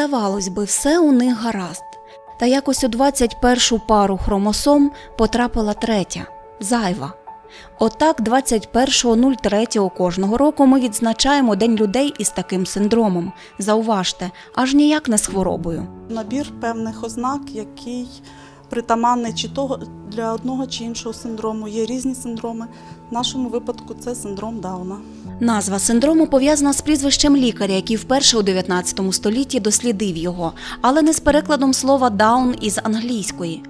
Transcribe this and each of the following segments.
Здавалось би, все у них гаразд. Та якось у 21-шу пару хромосом потрапила третя зайва. Отак, 21.03 кожного року ми відзначаємо День людей із таким синдромом. Зауважте, аж ніяк не з хворобою. Набір певних ознак, який притаманний чи того для одного чи іншого синдрому. Є різні синдроми. В нашому випадку це синдром Дауна. Назва синдрому пов'язана з прізвищем лікаря, який вперше у 19 столітті дослідив його, але не з перекладом слова даун із англійської.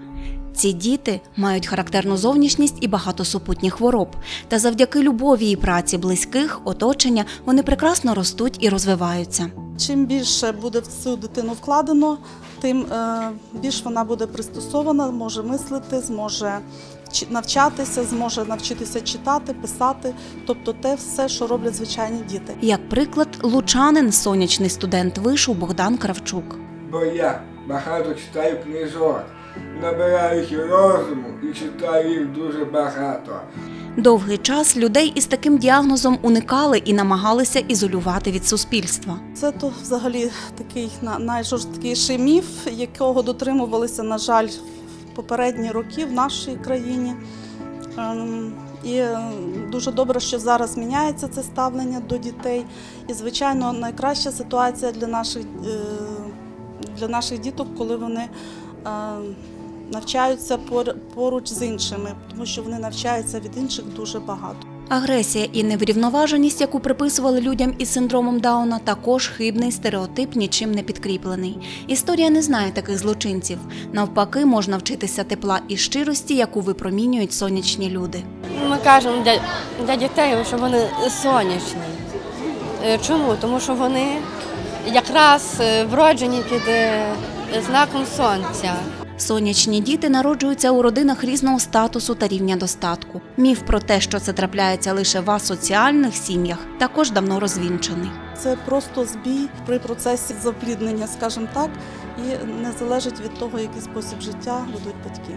Ці діти мають характерну зовнішність і багато супутніх хвороб. Та завдяки любові і праці близьких, оточення вони прекрасно ростуть і розвиваються. Чим більше буде в цю дитину вкладено, тим е, більш вона буде пристосована, може мислити, зможе навчатися, зможе навчитися читати, писати, тобто те все, що роблять звичайні діти. Як приклад, лучанин, сонячний студент вишу Богдан Кравчук. Бо я багато читаю книжок, набираюсь розуму і читаю їх дуже багато. Довгий час людей із таким діагнозом уникали і намагалися ізолювати від суспільства. Це то взагалі такий на- найжорсткіший міф, якого дотримувалися, на жаль, в попередні роки в нашій країні. Ем, І е, дуже добре, що зараз міняється це ставлення до дітей. І, звичайно, найкраща ситуація для наших, е, для наших діток, коли вони навчаються пор- поруч з іншими, тому що вони навчаються від інших дуже багато. Агресія і неврівноваженість, яку приписували людям із синдромом Дауна, також хибний стереотип, нічим не підкріплений. Історія не знає таких злочинців. Навпаки, можна вчитися тепла і щирості, яку випромінюють сонячні люди. Ми кажемо для, для дітей, що вони сонячні. Е, Чому? Тому що вони якраз е, вроджені під е, знаком сонця. Сонячні діти народжуються у родинах різного статусу та рівня достатку. Міф про те, що це трапляється лише в асоціальних сім'ях, також давно розвінчений. Це просто збій при процесі запліднення, скажімо так, і не залежить від того, який спосіб життя ведуть батьки.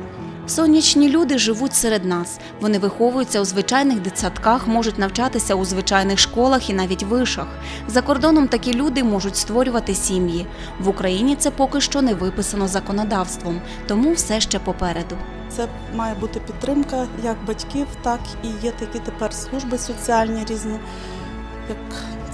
Сонячні люди живуть серед нас. Вони виховуються у звичайних дитсадках, можуть навчатися у звичайних школах і навіть вишах. За кордоном такі люди можуть створювати сім'ї. В Україні це поки що не виписано законодавством, тому все ще попереду. Це має бути підтримка як батьків, так і є такі тепер служби соціальні різні. Як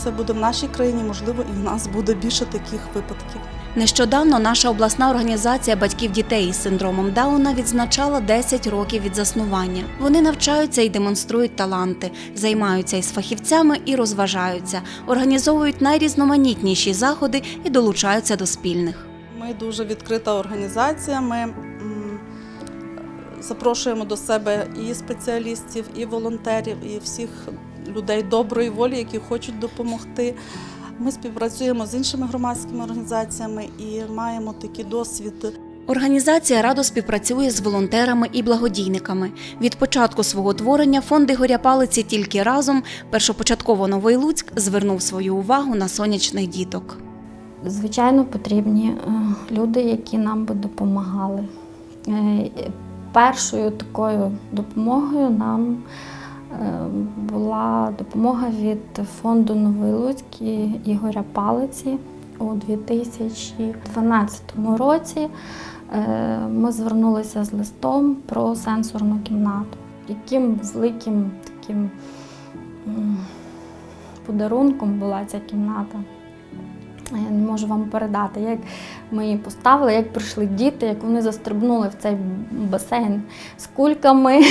це буде в нашій країні, можливо, і в нас буде більше таких випадків. Нещодавно наша обласна організація батьків дітей із синдромом Дауна відзначала 10 років від заснування. Вони навчаються і демонструють таланти, займаються із фахівцями і розважаються, організовують найрізноманітніші заходи і долучаються до спільних. Ми дуже відкрита організація. Ми запрошуємо до себе і спеціалістів, і волонтерів, і всіх людей доброї волі, які хочуть допомогти. Ми співпрацюємо з іншими громадськими організаціями і маємо такий досвід Організація радо співпрацює з волонтерами і благодійниками. Від початку свого творення фонд Ігоря Палиці тільки разом першопочатково Новий Луцьк звернув свою увагу на сонячних діток. Звичайно, потрібні е, люди, які нам би допомагали. Е, Першою такою допомогою нам була допомога від фонду Новий Луцький Ігоря Палиці у 2012 році. Е, Ми звернулися з листом про сенсорну кімнату. Яким великим таким подарунком була ця кімната. Я не можу вам передати, як ми її поставили, як прийшли діти, як вони застрибнули в цей басейн з кульками,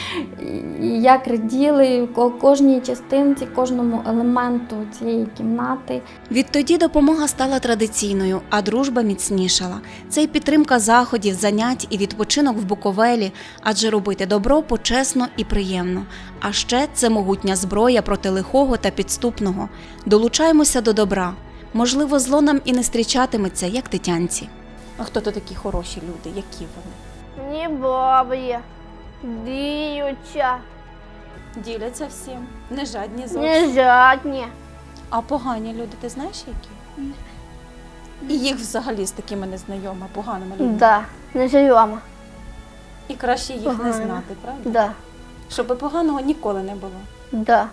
як раділи кожній частинці, кожному елементу цієї кімнати. Відтоді допомога стала традиційною, а дружба міцнішала. Це й підтримка заходів, занять і відпочинок в Буковелі, адже робити добро почесно і приємно. А ще це могутня зброя проти лихого та підступного. Долучаємося до добра. Можливо, зло нам і не зустрічатиметься, як тетянці. А хто то такі хороші люди? Які вони? Ні добрі, діюча, Діляться всім, не жадні зовсім. не жадні. А погані люди, ти знаєш які? І їх взагалі з такими незнайома, поганими Да, не живемо. І краще їх Погано. не знати, правда? Да, Щоб поганого ніколи не було. да.